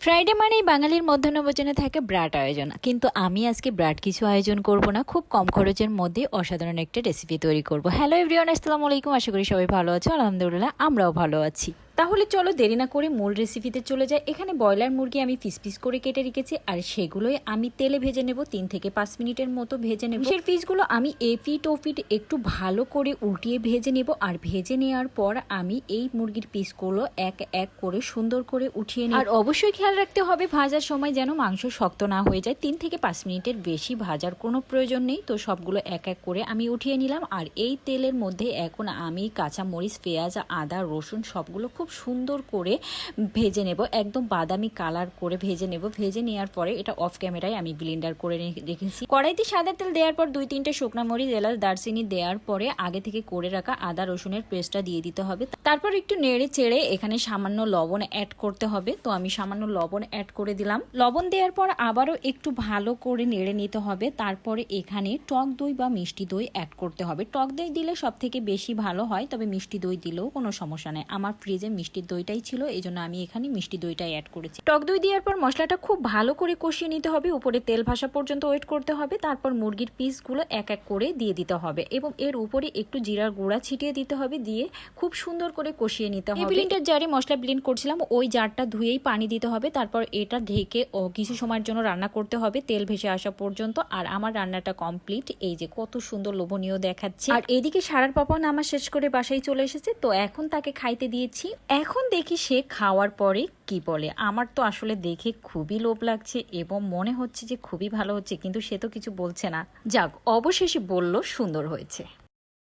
Friday মানেই বাঙালির মধ্যাহ্নভোজনে থাকে ব্রাট আয়োজন। কিন্তু আমি আজকে ব্রাট কিছু আয়োজন করব না, খুব কম খরচের মধ্যে অসাধারণ একটা রেসিপি তৈরি করব। হ্যালো এভরিওয়ান আসসালামু আলাইকুম, আশা করি সবাই ভালো আছো। আলহামদুলিল্লাহ, আমরাও ভালো আছি। তাহলে চলো দেরি না করে মূল রেসিপিতে চলে যায় এখানে ব্রয়লার মুরগি আমি পিস পিস করে কেটে রেখেছি, আর সেগুলোই আমি তেলে ভেজে নেব, তিন থেকে পাঁচ মিনিটের মতো ভেজে নেব। সেই পিসগুলো আমি এপিট ও পিট একটু ভালো করে উল্টিয়ে ভেজে নেব, আর ভেজে নেওয়ার পর আমি এই মুরগির পিসগুলো এক এক করে সুন্দর করে উঠিয়ে নেব। আর অবশ্যই খেয়াল রাখতে হবে, ভাজার সময় যেন মাংস শক্ত না হয়ে যায়। তিন থেকে পাঁচ মিনিটের বেশি ভাজার কোনো প্রয়োজন নেই, তো সবগুলো এক এক করে আমি উঠিয়ে নিলাম। আর এই তেলের মধ্যে এখন আমি কাঁচা মরিচ পেঁয়াজ, আদা, রসুন সবগুলো খুব সুন্দর করে ভেজে নেব, একদম বাদামি কালার করে ভেজে নেব। ভেজে নেওয়ার পরে এটা অফ ক্যামেরায় আমি ব্লেন্ডার করে রেখেছি। কড়াইতে সাদা তেল দেওয়ার পর দুই তিনটে শুকনো মরিচ, এলাচ, দারচিনি দেওয়ার পরে আগে থেকে করে রাখা আদা, রসুনের পেস্টটা দিয়ে দিতে হবে। তারপর একটু নেড়ে চেড়ে এখানে সামান্য লবণ অ্যাড করতে হবে। তো আমি সামান্য লবণ অ্যাড করে দিলাম। লবণ দেওয়ার পর আবারও একটু ভালো করে নেড়ে নিতে হবে। তারপরে এখানে টক দই বা মিষ্টি দই অ্যাড করতে হবে। টক দই দিলে সব থেকে বেশি ভালো হয়, তবে মিষ্টি দই দিলেও কোনো সমস্যা নেই। আমার ফ্রিজে মিষ্টির দইটাই ছিল এই জন্য আমি এখানে মিষ্টি দইটাই অ্যাড করেছি। টক দই দেওয়ার পর মশলাটা খুব ভালো করে কষিয়ে নিতে হবে উপরে তেল ভাসা পর্যন্ত ওয়েট করতে হবে তারপর মুরগির পিসগুলো এক এক করে দিয়ে দিতে হবে এবং এর উপরে একটু জিরার গুঁড়া ছিটিয়ে দিতে হবে দিয়ে খুব সুন্দর করে কষিয়ে নিতে হবে। ব্লিন্ডার জারে মশলা ব্লিন্ড করছিলাম ওই জারটা ধুয়েই পানি দিতে হবে তারপর এটা ঢেকে ও কিছু সময়ের জন্য রান্না করতে হবে তেল ভেসে আসা পর্যন্ত আর আমার রান্নাটা কমপ্লিট এই যে কত সুন্দর লোভনীয় দেখাচ্ছে। আর এদিকে সারার পাপা নামা শেষ করে বাসায় চলে এসেছে তো এখন তাকে খাইতে দিয়েছি এখন দেখি সে খাওয়ার পরে কি বলে। আমার তো আসলে দেখে খুবই লোভ লাগছে এবং মনে হচ্ছে যে খুবই ভালো হচ্ছে, কিন্তু সে তো কিছু বলছে না। যাক, অবশেষে বলল সুন্দর হয়েছে।